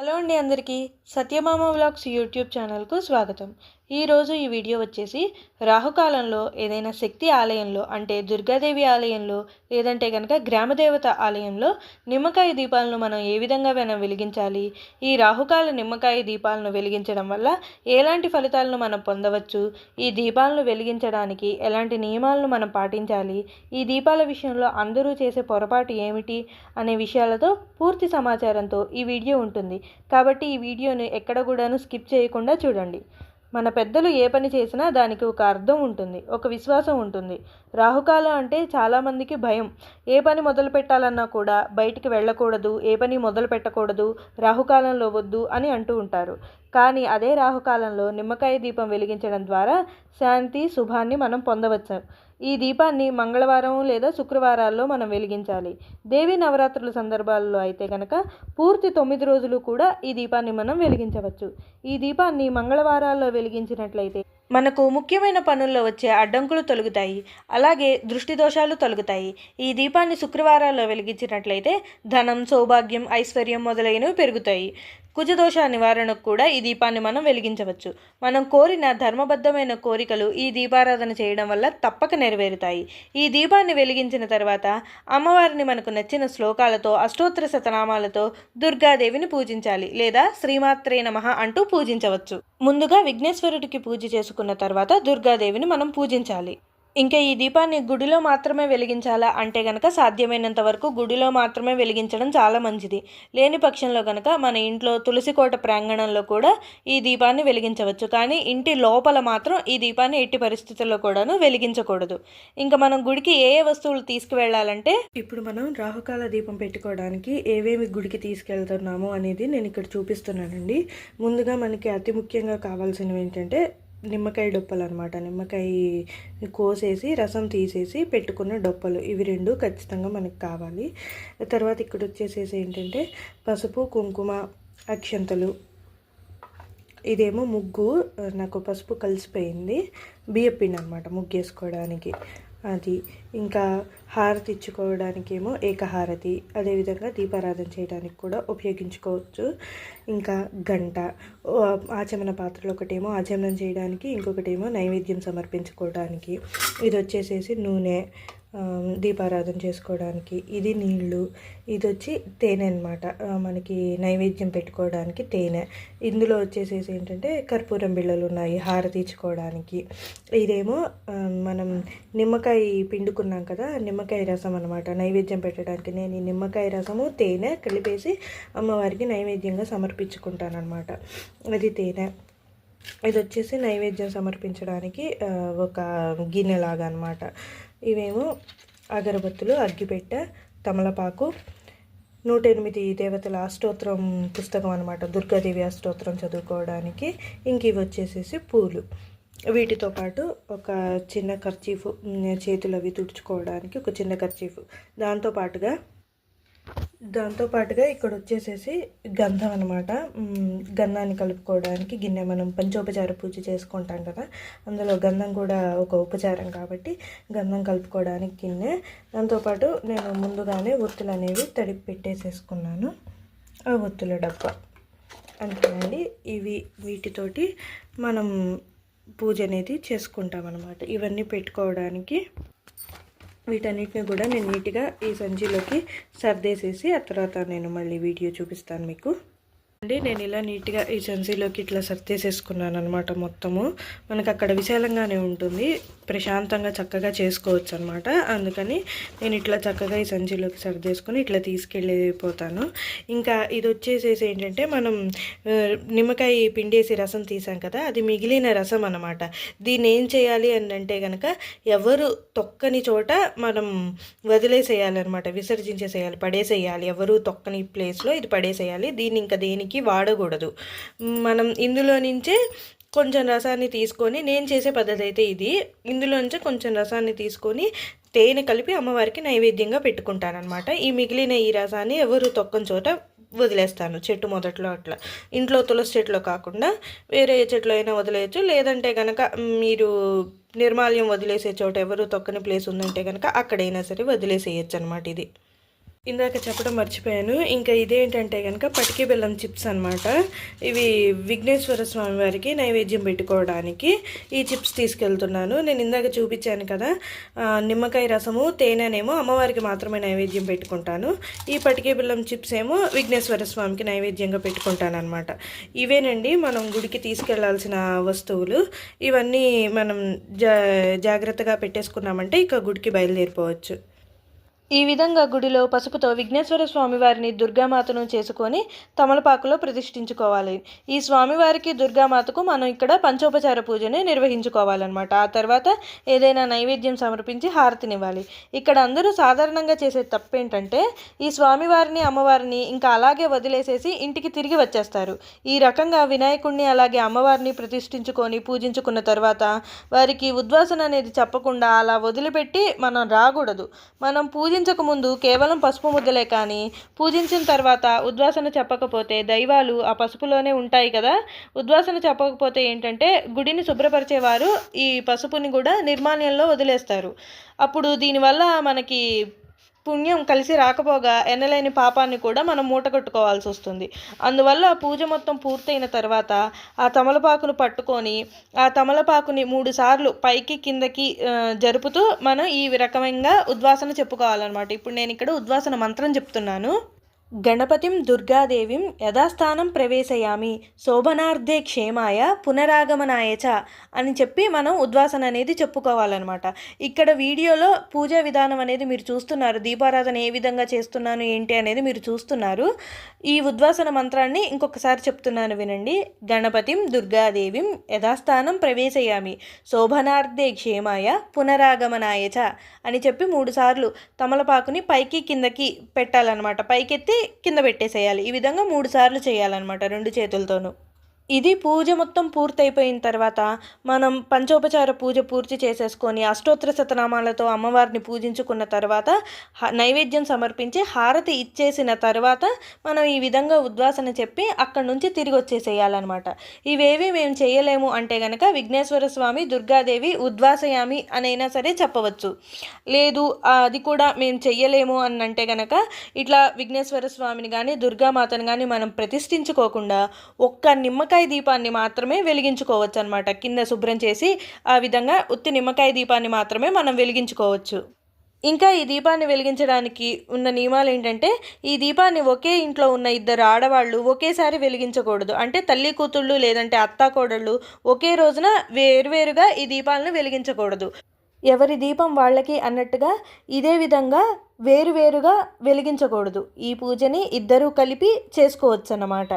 Hello అండి అందరికీ Satyabhama vlogs YouTube ఛానల్కు స్వాగతం. ఈరోజు ఈ వీడియో వచ్చేసి రాహుకాలంలో ఏదైనా శక్తి ఆలయంలో అంటే దుర్గాదేవి ఆలయంలో లేదంటే కనుక గ్రామదేవత ఆలయంలో నిమ్మకాయ దీపాలను మనం ఏ విధంగా మనం వెలిగించాలి. ఈ రాహుకాల నిమ్మకాయ దీపాలను వెలిగించడం వల్ల ఎలాంటి ఫలితాలను మనం పొందవచ్చు? ఈ దీపాలను వెలిగించడానికి ఎలాంటి నియమాలను మనం పాటించాలి? ఈ దీపాల విషయంలో అందరూ చేసే పొరపాటు ఏమిటి? అనే విషయాలతో పూర్తి సమాచారంతో ఈ వీడియో ఉంటుంది. కాబట్టి ఈ వీడియోను ఎక్కడ కూడాను స్కిప్ చేయకుండా చూడండి. మన పెద్దలు ఏ పని చేసినా దానికి ఒక అర్థం ఉంటుంది ఒక విశ్వాసం ఉంటుంది. రాహుకాలం అంటే చాలామందికి భయం. ఏ పని మొదలు పెట్టాలన్నా కూడా బయటికి వెళ్ళకూడదు ఏ పని మొదలు పెట్టకూడదు రాహుకాలంలో వద్దు అని అంటూ ఉంటారు. కానీ అదే రాహుకాలంలో నిమ్మకాయ దీపం వెలిగించడం ద్వారా శాంతి శుభాన్ని మనం పొందవచ్చు. ఈ దీపాన్ని మంగళవారం లేదా శుక్రవారాల్లో మనం వెలిగించాలి. దేవి నవరాత్రుల సందర్భాల్లో అయితే కనుక పూర్తి తొమ్మిది రోజులు కూడా ఈ దీపాన్ని మనం వెలిగించవచ్చు. ఈ దీపాన్ని మంగళవారాల్లో వెలిగించినట్లయితే మనకు ముఖ్యమైన పనుల్లో వచ్చే అడ్డంకులు తొలగుతాయి. అలాగే దృష్టి దోషాలు తొలగుతాయి. ఈ దీపాన్ని శుక్రవారాల్లో వెలిగించినట్లయితే ధనం సౌభాగ్యం ఐశ్వర్యం మొదలైనవి పెరుగుతాయి. కుజదోష నివారణకు కూడా ఈ దీపాన్ని మనం వెలిగించవచ్చు. మనం కోరిన ధర్మబద్ధమైన కోరికలు ఈ దీపారాధన చేయడం వల్ల తప్పక నెరవేరుతాయి. ఈ దీపాన్ని వెలిగించిన తర్వాత అమ్మవారిని మనకు నచ్చిన శ్లోకాలతో అష్టోత్తర శతనామాలతో దుర్గాదేవిని పూజించాలి లేదా శ్రీమాత్రే నమః అంటూ పూజించవచ్చు. ముందుగా విఘ్నేశ్వరుడికి పూజ చేసుకున్న తర్వాత దుర్గాదేవిని మనం పూజించాలి. ఇంకా ఈ దీపాన్ని గుడిలో మాత్రమే వెలిగించాలా అంటే గనక సాధ్యమైనంత వరకు గుడిలో మాత్రమే వెలిగించడం చాలా మంచిది. లేని పక్షంలో కనుక మన ఇంట్లో తులసి కోట ప్రాంగణంలో కూడా ఈ దీపాన్ని వెలిగించవచ్చు. కానీ ఇంటి లోపల మాత్రం ఈ దీపాన్ని ఎట్టి పరిస్థితుల్లో కూడాను వెలిగించకూడదు. ఇంకా మనం గుడికి ఏ ఏ వస్తువులు తీసుకువెళ్ళాలంటే ఇప్పుడు మనం రాహుకాల దీపం పెట్టుకోవడానికి ఏవేమి గుడికి తీసుకెళ్తున్నాము అనేది నేను ఇక్కడ చూపిస్తున్నానండి. ముందుగా మనకి అతి ముఖ్యంగా కావాల్సినవి ఏంటంటే నిమ్మకాయ డొప్పలు అనమాట నిమ్మకాయ కోసేసి రసం తీసేసి పెట్టుకున్న డొప్పలు. ఇవి రెండు ఖచ్చితంగా మనకు కావాలి. తర్వాత ఇక్కడ వచ్చేసేసి ఏంటంటే పసుపు కుంకుమ అక్షంతలు. ఇదేమో ముగ్గు నాకు పసుపు కలిసిపోయింది. బియ్యపిండి అనమాట ముగ్గు వేసుకోవడానికి అది. ఇంకా హారతి ఇచ్చుకోవడానికి ఏమో ఏకహారతి. అదేవిధంగా దీపారాధన చేయడానికి కూడా ఉపయోగించుకోవచ్చు. ఇంకా గంట. ఆచమన పాత్రలు ఒకటేమో ఆచమనం చేయడానికి ఇంకొకటేమో నైవేద్యం సమర్పించుకోవడానికి. ఇది వచ్చేసేసి నూనె. దీపారాధన చేసుకోవడానికి. ఇది నీళ్ళు. ఇది వచ్చి తేనె అనమాట మనకి నైవేద్యం పెట్టుకోవడానికి తేనె. ఇందులో వచ్చేసేసి ఏంటంటే కర్పూరం బిళ్ళలు ఉన్నాయి హార ఇచ్చుకోవడానికి ఇదేమో మనం నిమ్మకాయ పిండుకున్నాం కదా నిమ్మకాయ రసం అనమాట నైవేద్యం పెట్టడానికి నేను ఈ నిమ్మకాయ రసము తేనె కలిపేసి అమ్మవారికి నైవేద్యంగా సమర్పించుకుంటాను అనమాట అది తేనె. ఇది వచ్చేసి నైవేద్యం సమర్పించడానికి ఒక గిన్నెలాగా అనమాట ఇవేమో అగరబత్తులు అగ్గిపెట్ట తమలపాకు నూట ఎనిమిది దేవతల అష్టోత్తరం పుస్తకం అనమాట. దుర్గాదేవి అష్టోత్తరం చదువుకోవడానికి. ఇంక ఇవి వచ్చేసేసి పూలు. వీటితో పాటు ఒక చిన్న ఖర్చీఫ్ చేతులు అవి తుడుచుకోవడానికి ఒక చిన్న ఖర్చీఫ్ దాంతో పాటుగా దాంతో పాటుగా ఇక్కడ వచ్చేసేసి గంధం అనమాట గంధాన్ని కలుపుకోవడానికి గిన్నె మనం పంచోపచార పూజ చేసుకుంటాం కదా అందులో గంధం కూడా ఒక ఉపచారం కాబట్టి గంధం కలుపుకోవడానికి గిన్నె. దాంతోపాటు నేను ముందుగానే ఒత్తులు అనేవి తడిపి పెట్టేసేసుకున్నాను. ఆ ఒత్తుల డబ్బా. అంతేనండి. ఇవి వీటితోటి మనం పూజ అనేది చేసుకుంటాం అనమాట ఇవన్నీ పెట్టుకోవడానికి వీటన్నిటిని కూడా నేను నీట్గా ఈ సంచిలోకి సర్దేసేసి ఆ తర్వాత నేను మళ్ళీ వీడియో చూపిస్తాను మీకు. అండి నేను ఇలా నీట్గా ఈ సంచిలోకి ఇట్లా సర్దేసేసుకున్నాను అనమాట మొత్తము. మనకు అక్కడ విశాలంగానే ఉంటుంది. ప్రశాంతంగా చక్కగా చేసుకోవచ్చు అనమాట అందుకని నేను ఇట్లా చక్కగా ఈ సంచిలోకి సర్దేసుకొని ఇట్లా తీసుకెళ్ళిపోతాను. ఇంకా ఇది వచ్చేసేసి ఏంటంటే మనం నిమ్మకాయ పిండేసి రసం తీసాం కదా అది మిగిలిన రసం అనమాట. దీన్ని ఏం చేయాలి అని అంటే కనుక ఎవరు తొక్కని చోట మనం వదిలేసేయాలన్నమాట విసర్జించేసేయాలి పడేసేయాలి. ఎవరు తొక్కని ప్లేస్లో ఇది పడేసేయాలి. దీన్ని ఇంకా దేనికి దేనికి వాడకూడదు. మనం ఇందులో నుంచే కొంచెం రసాన్ని తీసుకొని నేను చేసే పద్ధతి అయితే ఇది. ఇందులోంచి కొంచెం రసాన్ని తీసుకొని తేనె కలిపి అమ్మవారికి నైవేద్యంగా పెట్టుకుంటానమాట ఈ మిగిలిన ఈ రసాన్ని ఎవరు తొక్కని చోట వదిలేస్తాను చెట్టు మొదట్లో అట్లా. ఇంట్లో తులసి చెట్లో కాకుండా వేరే చెట్లు అయినా వదిలేయచ్చు. లేదంటే కనుక మీరు నిర్మాల్యం వదిలేసే చోట ఎవరు తొక్కని ప్లేస్ ఉందంటే కనుక అక్కడైనా సరే వదిలేసేయచ్చు అనమాట ఇది. ఇందాక చెప్పడం మర్చిపోయాను. ఇంకా ఇదేంటంటే కనుక పటికి బెల్లం చిప్స్ అనమాట ఇవి విఘ్నేశ్వర స్వామి వారికి నైవేద్యం పెట్టుకోవడానికి ఈ చిప్స్ తీసుకెళ్తున్నాను. నేను ఇందాక చూపించాను కదా నిమ్మకాయ రసము తేనెనేమో అమ్మవారికి మాత్రమే నైవేద్యం పెట్టుకుంటాను. ఈ పటికి బెల్లం చిప్స్ ఏమో విఘ్నేశ్వర స్వామికి నైవేద్యంగా పెట్టుకుంటాను అనమాట ఇవేనండి మనం గుడికి తీసుకెళ్ళాల్సిన వస్తువులు. ఇవన్నీ మనం జా జాగ్రత్తగా పెట్టేసుకున్నామంటే ఇక గుడికి బయలుదేరిపోవచ్చు. ఈ విధంగా గుడిలో పసుపుతో విఘ్నేశ్వర స్వామివారిని దుర్గామాతను చేసుకొని తమలపాకులో ప్రతిష్ఠించుకోవాలి. ఈ స్వామివారికి దుర్గామాతకు మనం ఇక్కడ పంచోపచార పూజని నిర్వహించుకోవాలన్నమాట. ఆ తర్వాత ఏదైనా నైవేద్యం సమర్పించి హారతినివ్వాలి. ఇక్కడ అందరూ సాధారణంగా చేసే తప్పేంటంటే ఈ స్వామివారిని అమ్మవారిని ఇంకా అలాగే వదిలేసేసి ఇంటికి తిరిగి వచ్చేస్తారు. ఈ రకంగా వినాయకుడిని అలాగే అమ్మవారిని ప్రతిష్ఠించుకొని పూజించుకున్న తర్వాత వారికి ఉద్వాసన అనేది చెప్పకుండా అలా వదిలిపెట్టి మనం రాకూడదు. మనం పూజ పూజించక ముందు కేవలం పసుపు ముద్దలే కానీ పూజించిన తర్వాత ఉద్వాసన చెప్పకపోతే దైవాలు ఆ పసుపులోనే ఉంటాయి కదా. ఉద్వాసన చెప్పకపోతే ఏంటంటే గుడిని శుభ్రపరిచేవారు ఈ పసుపుని కూడా నిర్మాణంలో వదిలేస్తారు. అప్పుడు దీనివల్ల మనకి పుణ్యం కలిసి రాకపోగా ఎనలేని పాపాన్ని కూడా మనం మూటగట్టుకోవాల్సి వస్తుంది. అందువల్ల పూజ మొత్తం పూర్తయిన తర్వాత ఆ తమలపాకును పట్టుకొని ఆ తమలపాకుని మూడు సార్లు పైకి కిందకి జరుపుతూ మనం ఈ రకమైన ఉద్వాసన చెప్పుకోవాలన్నమాట. ఇప్పుడు నేను ఇక్కడ ఉద్వాసన మంత్రం చెప్తున్నాను. గణపతిం దుర్గాదేవిం యథాస్థానం ప్రవేశయామి శోభనార్థే క్షేమాయ పునరాగమనాయ చ అని చెప్పి మనం ఉద్వాసన అనేది చెప్పుకోవాలన్నమాట. ఇక్కడ వీడియోలో పూజా విధానం అనేది మీరు చూస్తున్నారు. దీపారాధన ఏ విధంగా చేస్తున్నాను ఏంటి అనేది మీరు చూస్తున్నారు. ఈ ఉద్వాసన మంత్రాన్ని ఇంకొకసారి చెప్తున్నాను వినండి. గణపతిం దుర్గాదేవిం యథాస్థానం ప్రవేశయామి శోభనార్థే క్షేమాయ పునరాగమనాయ చ అని చెప్పి మూడుసార్లు తమలపాకుని పైకి కిందకి పెట్టాలన్నమాట. పైకెత్తి కింద పెట్టేసేయాలి. ఈ విధంగా మూడు సార్లు చేయాలన్నమాట రెండు చేతులతోనూ. ఇది పూజ మొత్తం పూర్తయిపోయిన తర్వాత మనం పంచోపచార పూజ పూర్తి చేసేసుకొని అష్టోత్తర శతనామాలతో అమ్మవారిని పూజించుకున్న తర్వాత నైవేద్యం సమర్పించి హారతి ఇచ్చేసిన తర్వాత మనం ఈ విధంగా ఉద్వాసన చెప్పి అక్కడి నుంచి తిరిగి వచ్చేసేయాలన్నమాట. ఇవేవి మేము చేయలేము అంటే గనక విఘ్నేశ్వర స్వామి దుర్గాదేవి ఉద్వాసయామి అనైనా సరే చెప్పవచ్చు. లేదు అది కూడా మేము చెయ్యలేము అని అంటే గనక ఇట్లా విఘ్నేశ్వర స్వామిని కానీ దుర్గామాతను కానీ మనం ప్రతిష్ఠించుకోకుండా ఒక్క నిమ్మకాయ నిమ్మకాయ దీపాన్ని మాత్రమే వెలిగించుకోవచ్చు అనమాట కింద శుభ్రం చేసి ఆ విధంగా ఉత్తి నిమ్మకాయ దీపాన్ని మాత్రమే మనం వెలిగించుకోవచ్చు. ఇంకా ఈ దీపాన్ని వెలిగించడానికి ఉన్న నియమాలు ఏంటంటే ఈ దీపాన్ని ఒకే ఇంట్లో ఉన్న ఇద్దరు ఆడవాళ్ళు ఒకేసారి వెలిగించకూడదు. అంటే తల్లి కూతుళ్ళు లేదంటే అత్త కోడళ్ళు ఒకే రోజున వేరువేరుగా ఈ దీపాలను వెలిగించకూడదు. ఎవరి దీపం వాళ్ళకి అన్నట్టుగా ఇదే విధంగా వేరువేరుగా వెలిగించకూడదు. ఈ పూజని ఇద్దరూ కలిపి చేసుకోవచ్చు అన్నమాట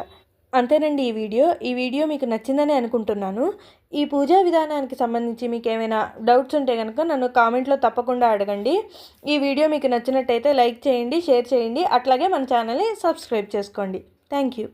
అంతేనండి ఈ వీడియో. ఈ వీడియో మీకు నచ్చిందని అనుకుంటున్నాను. ఈ పూజా విధానానికి సంబంధించి మీకు ఏమైనా డౌట్స్ ఉంటే కనుక నన్ను కామెంట్లో తప్పకుండా అడగండి. ఈ వీడియో మీకు నచ్చినట్టయితే లైక్ చేయండి షేర్ చేయండి అట్లాగే మన ఛానల్ని సబ్స్క్రైబ్ చేసుకోండి. Thank you.